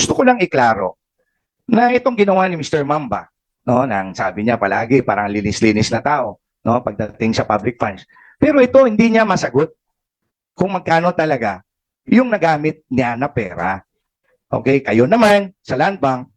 gusto ko lang iklaro na itong ginawa ni Mr. Mamba, no, nang sabi niya palagi parang linis-linis na tao, no, pagdating sa public funds. Pero ito hindi niya masagot kung magkano talaga yung nagamit niya na pera. Okay, kayo naman sa land bank,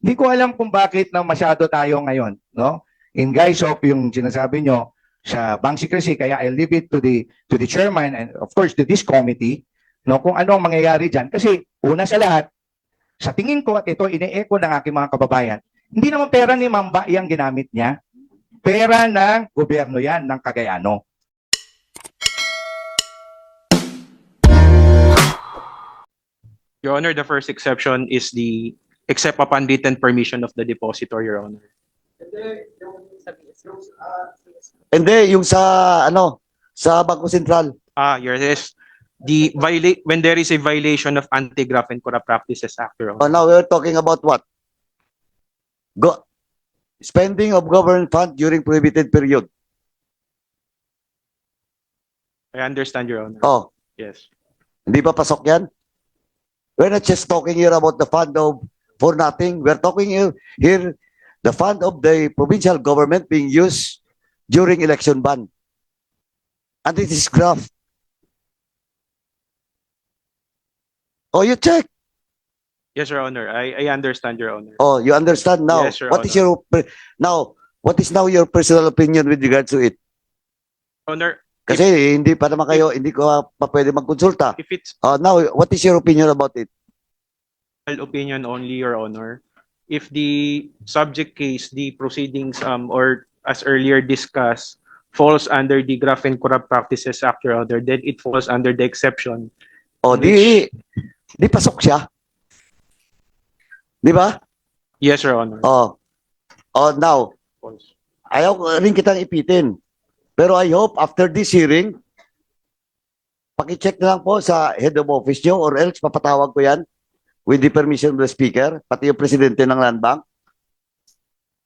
hindi ko alam kung bakit na masyado tayo ngayon, no? In guise of yung sinasabi nyo sa bank secrecy, kaya I leave it to the to the chairman and of course to this committee, no, kung ano ang mangyayari diyan kasi una sa lahat, sa tingin ko at ito ine-echo ng aking mga kababayan, hindi naman pera ni Mamba yung ginamit niya. Pera ng gobyerno yan, ng Cagayano. Your Honor, the first exception is the except upon written permission of the depositor, Your Honor. Hindi, yung sa, ano, sa Bangko Sentral. Ah, your is the violate when there is a violation of Anti-Graft and Corrupt Practices Act, Your Honor. Oh, now we're talking about what? Go, spending of government fund during prohibited period. I understand, Your Honor. Oh, Yes. hindi ba pasok yan? We're not just talking here about the fund of for nothing. We're talking here, here the fund of the provincial government being used during election ban. And it is graft. Oh, you check. Yes, Your Honor. I, I understand, Your Honor. Oh, you understand now. Yes, Your what is Honor. your now? What is now your personal opinion with regards to it? Honor, Kasi hindi pa naman kayo, hindi ko pa pwede magkonsulta. if it's Oh, now, what is your opinion about it? opinion only, Your Honor, if the subject case, the proceedings, um, or as earlier discussed, falls under the Graft and Corrupt Practices Act, Your Honor, then it falls under the exception. Oh, di, di pasok siya. Di ba? Yes, Your Honor. Oh. Oh, now, ayaw ko rin kitang ipitin. Pero I hope after this hearing, pakicheck na lang po sa head of office nyo or else papatawag ko yan with the permission of the speaker, pati yung presidente ng land bank.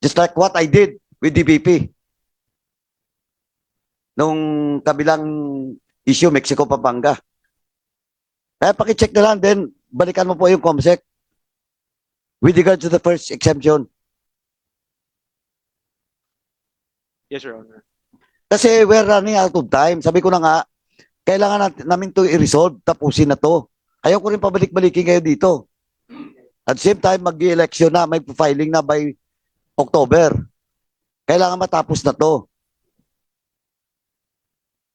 Just like what I did with DBP. Nung kabilang issue, Mexico, Pampanga. Kaya pakicheck na lang, then balikan mo po yung COMSEC with regard to the first exemption. Yes, Your Honor. Kasi we're running out of time. Sabi ko na nga, kailangan natin, namin to i-resolve, tapusin na to. Ayaw ko rin pabalik-balikin kayo dito. At the same time, mag-election na, may filing na by October. Kailangan matapos na to.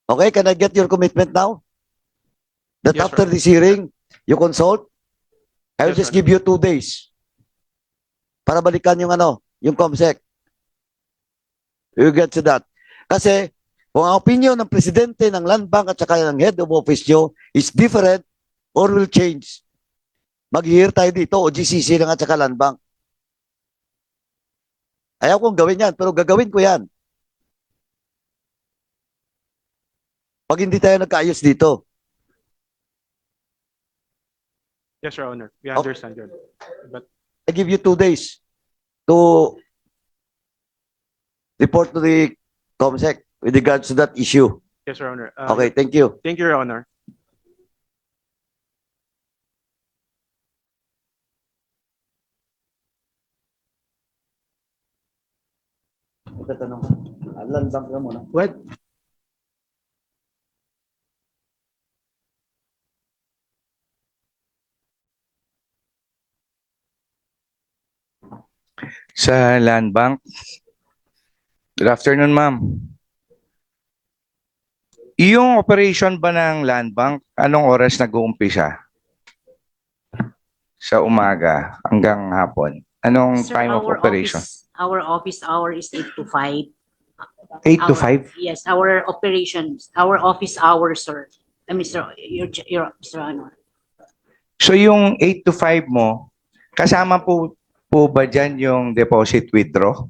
Okay, can I get your commitment now? That Yes, after sir. this hearing, you consult? I will Yes, just sir. give you two days para balikan yung ano, yung COMSEC. Will get to that. Kasi kung ang opinion ng presidente ng land bank at saka ng head of office nyo is different or will change, mag-hear tayo dito o GCC lang at saka land bank. Ayaw kong gawin yan, pero gagawin ko yan. Pag hindi tayo nagkaayos dito. Yes, Your Honor. We Okay. understand, Your Honor. But I give you two days to report to the COMSEC with regards to that issue. yes, Your Honor. Uh, Okay, thank you. Thank you, Your Honor. Tatanong ka. Land bank ka muna. What? Sa land bank. Good afternoon, ma'am. Yung operation ba ng land bank, anong oras nag-uumpisa? Sa umaga hanggang hapon. Anong Sir, time of our operation? office- Our office hour is eight to five. 8 to Our- 5? Yes, our operations, our office hours, sir. Uh, Mr. Your, your, Mr. Honor. So yung 8 to 5 mo, kasama po po ba dyan yung deposit withdraw?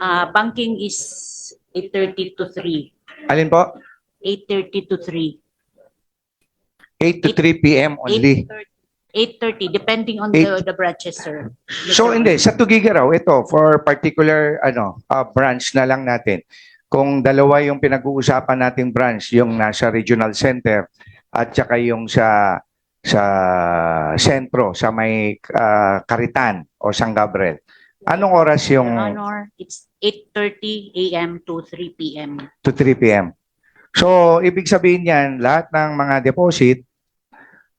Uh, banking is eight thirty to three. Alin po? Eight thirty to three. 8 to 3 p.m. only. Eight thirty, depending on the, the branches, sir. So Mr. hindi, sa Tugigaraw, ito, for particular ano ah, branch na lang natin. Kung dalawa yung pinag-uusapan nating branch, yung nasa regional center at saka yung sa sa sentro, sa may ah, Karitan o San Gabriel. Anong oras Your yung Honor, it's 8:30 AM to 3 PM. to 3 p.m.? So, ibig sabihin yan, lahat ng mga deposit,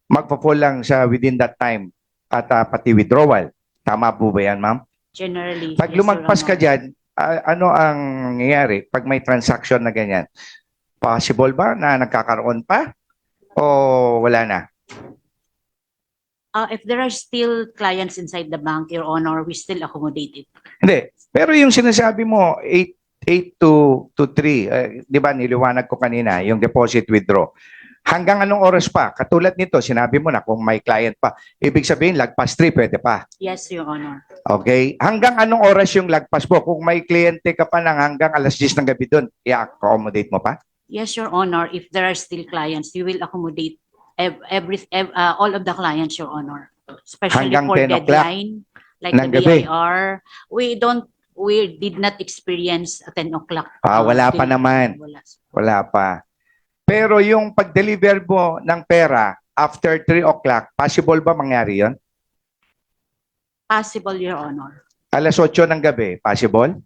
magpa-fall lang sa within that time at ah, pati withdrawal. Tama po ba yan, ma'am? Generally. Pag yes, Your lumagpas ka dyan, ah, ano ang nangyayari pag may transaction na ganyan? Possible ba na nagkakaroon pa? O wala na? Uh, if there are still clients inside the bank, Your Honor, we still accommodate it. Hindi. Pero yung sinasabi mo, 8, 8 to, to 3, eh, di ba niliwanag ko kanina, yung deposit withdraw. Hanggang anong oras pa? Katulad nito, sinabi mo na kung may client pa. Ibig sabihin, lagpas 3, pwede pa. Yes, Your Honor. Okay? Hanggang anong oras yung lagpas mo? Kung may kliyente ka pa ng hanggang alas 10 ng gabi doon, i-accommodate mo pa? Yes, Your Honor, if there are still clients, we will accommodate every, ev- uh, all of the clients, Your Honor. Especially Hanggang for 10 o'clock deadline, like ng the gabi. BIR. We don't, we did not experience a 10 o'clock. Ah, wala pa naman. Wala. Wala pa. Pero yung pag-deliver mo ng pera after 3 o'clock, possible ba mangyari yon? Possible, Your Honor. Alas 8 ng gabi, possible?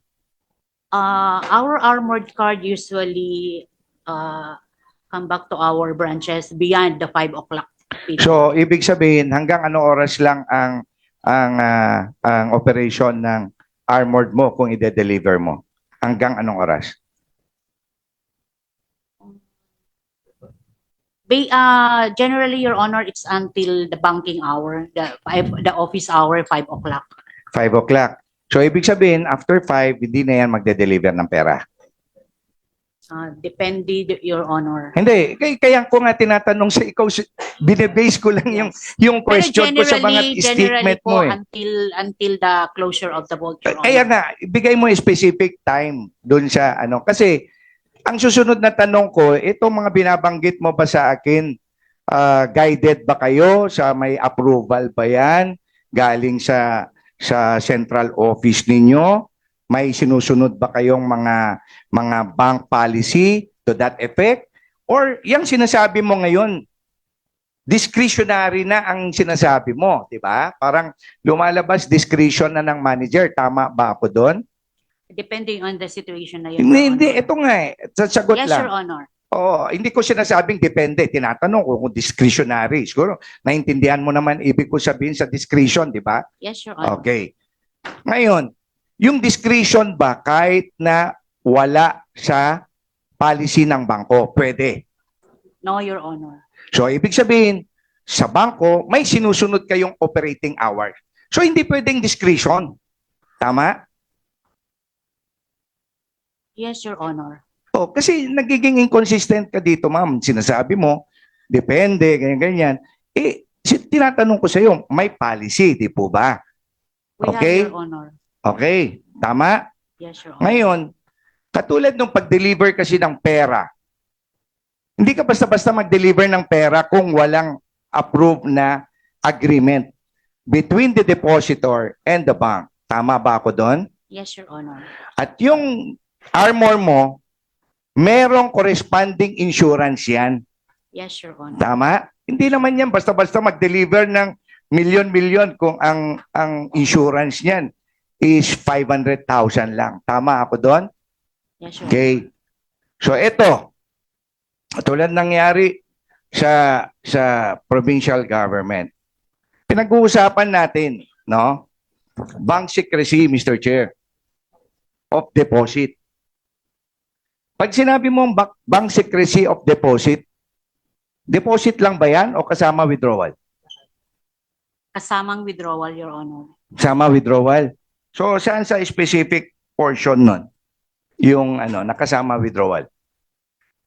Uh, our armored card usually uh, come back to our branches beyond the 5 o'clock. So, ibig sabihin, hanggang ano oras lang ang ang ah, ang operation ng armored mo kung ide-deliver mo? Hanggang anong oras? Ba- uh, generally, Your Honor, it's until the banking hour, the five, the office hour, 5 o'clock. 5 o'clock. So, ibig sabihin, after 5, hindi na yan magde-deliver ng pera. Uh, depende, Your Honor. Hindi. Kaya, kaya ko nga tinatanong sa ikaw, binebase ko lang yung, yung question ko sa mga statement generally mo po, eh. Until, until the closure of the vault, Your Kaya Honor. nga, ibigay mo specific time doon sa ano. Kasi, ang susunod na tanong ko, itong mga binabanggit mo ba sa akin, ah, guided ba kayo sa may approval ba yan? Galing sa sa central office ninyo? May sinusunod ba kayong mga mga bank policy to that effect? Or yung sinasabi mo ngayon, discretionary na ang sinasabi mo, di ba? Parang lumalabas discretion na ng manager. Tama ba ako doon? Depending on the situation na yun, Hindi, hindi. Ito nga eh. Sasagot Yes, lang. Your Honor. Oo, hindi ko sinasabing depende. Tinatanong ko kung discretionary. Siguro, naintindihan mo naman ibig ko sabihin sa discretion, di ba? Yes, Your Honor. Okay. Ngayon, yung discretion ba kahit na wala sa policy ng bangko, pwede. No, Your Honor. So, ibig sabihin, sa bangko, may sinusunod kayong operating hour. So, hindi pwedeng discretion. Tama? Yes, Your Honor. Oh, kasi nagiging inconsistent ka dito, ma'am. Sinasabi mo, depende, ganyan-ganyan. Eh, tinatanong ko sa iyo, may policy, di po ba? We Okay. have, Your Honor. Okay, tama? Yes, Your Honor. Ngayon, katulad nung pag-deliver kasi ng pera, hindi ka basta-basta mag-deliver ng pera kung walang approved na agreement between the depositor and the bank. Tama ba ako doon? Yes, Your Honor. At yung armor mo, merong corresponding insurance yan. Yes, Your Honor. Tama? Hindi naman yan basta-basta mag-deliver ng milyon-milyon kung ang ang insurance niyan is 500,000 lang. Tama ako doon? Yes, Honor. Okay. So ito, tulad nangyari sa sa provincial government. Pinag-uusapan natin, no? Bank secrecy, Mr. Chair, of deposit. Pag sinabi mo bank, bank secrecy of deposit, deposit lang ba yan o kasama withdrawal? Kasamang withdrawal, Your Honor. Kasama withdrawal. So saan sa specific portion nun? Yung ano, nakasama withdrawal.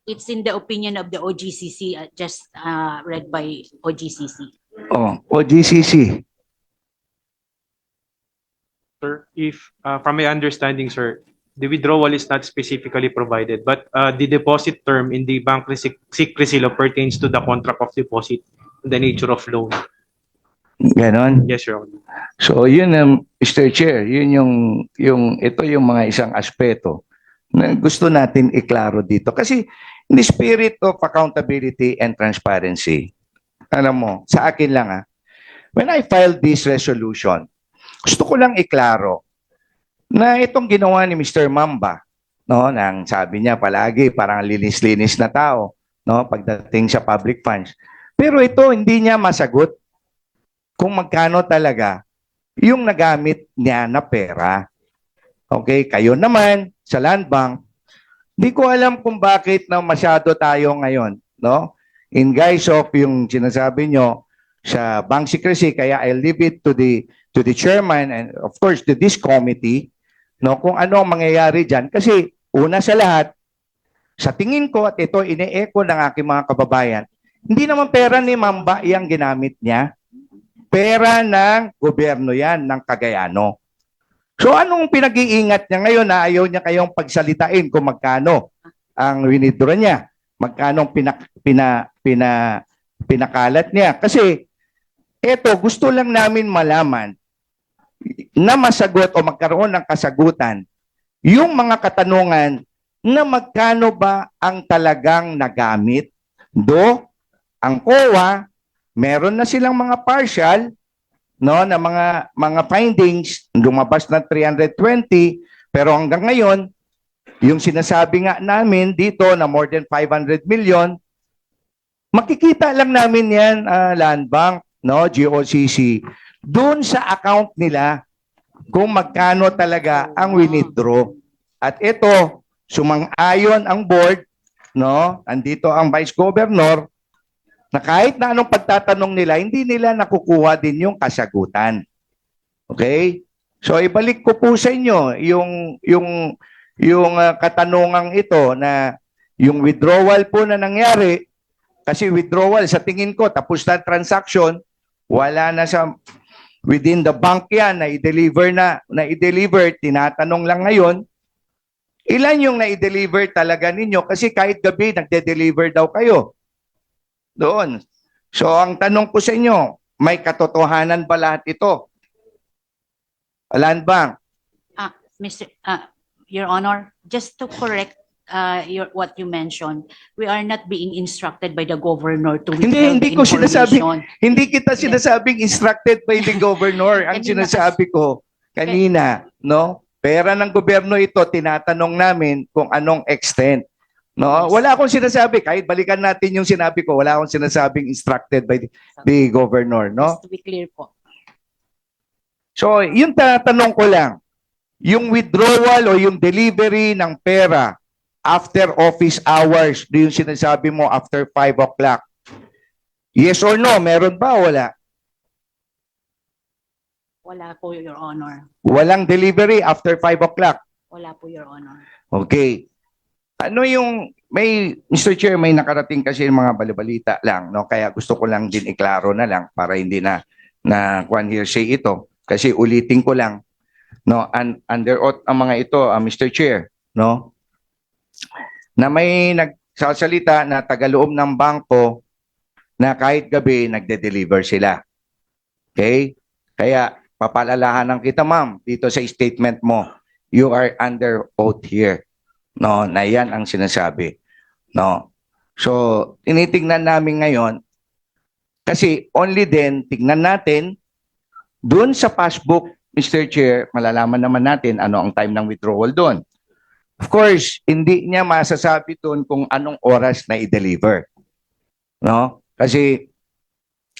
It's in the opinion of the OGCC, uh, just uh, read by OGCC. Oh, o GCC. Sir, if, uh, from my understanding, sir, the withdrawal is not specifically provided, but uh, the deposit term in the bank sec- secrecy law pertains to the contract of deposit, the nature of loan. Ganon. Yes, Your Honor. So yun um, Mr. Chair, yun yung yung ito yung mga isang aspeto na gusto natin iklaro dito kasi in the spirit of accountability and transparency, alam mo, sa akin lang ah, when I filed this resolution, gusto ko lang iklaro na itong ginawa ni Mr. Mamba, no, nang sabi niya palagi parang linis-linis na tao, no, pagdating sa public funds. Pero ito hindi niya masagot kung magkano talaga yung nagamit niya na pera. Okay, kayo naman sa Land Bank, hindi ko alam kung bakit na masyado tayo ngayon, no? In guise of yung sinasabi nyo sa bank secrecy, kaya I leave it to the to the chairman and of course to this committee, no, kung ano ang mangyayari diyan kasi una sa lahat sa tingin ko at ito ine-echo ng aking mga kababayan, hindi naman pera ni Mamba yang ginamit niya. Pera ng gobyerno yan, ng Cagayano. So anong pinag-iingat niya ngayon na ayaw niya kayong pagsalitain kung magkano ang winidro niya? Magkano ang pina, pina, pina, pinakalat niya? Kasi eto, gusto lang namin malaman na masagot o magkaroon ng kasagutan yung mga katanungan na magkano ba ang talagang nagamit do ang COA meron na silang mga partial no na mga mga findings. Lumabas na 320 pero hanggang ngayon yung sinasabi nga namin dito na more than 500 million makikita lang namin yan ah, Land Bank no GOCC doon sa account nila kung magkano talaga ang winidraw at ito sumang-ayon ang board no andito ang vice governor na kahit na anong pagtatanong nila, hindi nila nakukuha din yung kasagutan. Okay? So ibalik ko po sa inyo yung yung yung ah, katanungang ito na yung withdrawal po na nangyari kasi withdrawal sa tingin ko tapos na transaction wala na sa within the bank yan na i-deliver na na i-deliver tinatanong lang ngayon ilan yung na-deliver talaga ninyo kasi kahit gabi nagde-deliver daw kayo doon. So ang tanong ko sa inyo, may katotohanan ba lahat ito? Land Bank, Mr. uh, Your Honor, just to correct uh, your, what you mentioned, we are not being instructed by the governor to Hindi, hindi ko sinasabi- hindi kita sinasabing instructed by the governor. Ang Kanina sinasabi ko kanina, no? Pera ng gobyerno ito, tinatanong namin kung anong extent. No, wala akong sinasabi kahit balikan natin yung sinabi ko, wala akong sinasabing instructed by the, the governor, no? Just to be clear po. So, yung tatanong ko lang, yung withdrawal o yung delivery ng pera after office hours, do yung sinasabi mo after 5 o'clock? Yes or no? Meron ba o wala? Wala po, Your Honor. Walang delivery after 5 o'clock. Wala po, Your Honor. Okay. Ano yung may Mr. Chair may nakarating kasi yung mga balibalita lang no kaya gusto ko lang din iklaro na lang para hindi na na kwan hearsay ito kasi ulitin ko lang no un- under oath ang mga ito ah, Mr. Chair no na may nagsasalita na tagaloob ng bangko na kahit gabi nagde-deliver sila. Okay? Kaya papalalahanan kita ma'am dito sa statement mo you are under oath here. No, na yan ang sinasabi. No. So, tinitingnan namin ngayon kasi only then tingnan natin doon sa passbook, Mr. Chair, malalaman naman natin ano ang time ng withdrawal doon. Of course, hindi niya masasabi doon kung anong oras na i-deliver. No? Kasi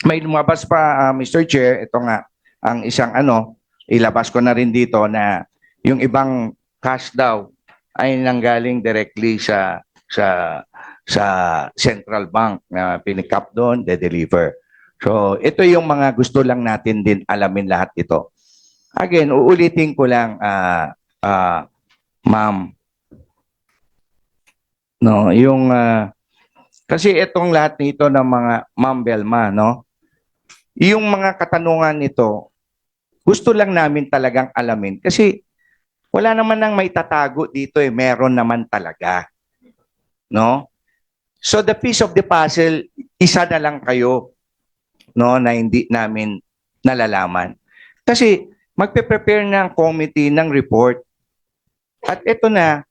may lumabas pa, ah, Mr. Chair, ito nga, ang isang ano, ilabas ko na rin dito na yung ibang cash daw ay nanggaling directly sa sa sa central bank na pinikap doon, de-deliver. So, ito yung mga gusto lang natin din alamin lahat ito. Again, uulitin ko lang, ah ah, ma'am, no, yung, ah, kasi itong lahat nito ng mga ma'am Belma, no, yung mga katanungan nito, gusto lang namin talagang alamin. Kasi wala naman nang may tatago dito eh. Meron naman talaga. No? So the piece of the puzzle, isa na lang kayo no na hindi namin nalalaman. Kasi magpe-prepare ng committee ng report. At ito na,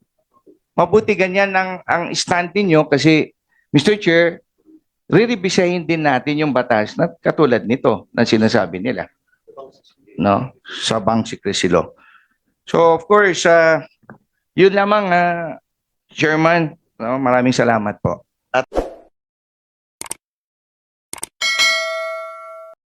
mabuti ganyan ang, ang stand ninyo kasi Mr. Chair, re-revisayin din natin yung batas na katulad nito na sinasabi nila. No? Sa bank secrecy law. So of course, uh, yun lamang, uh, Chairman, no? maraming salamat po.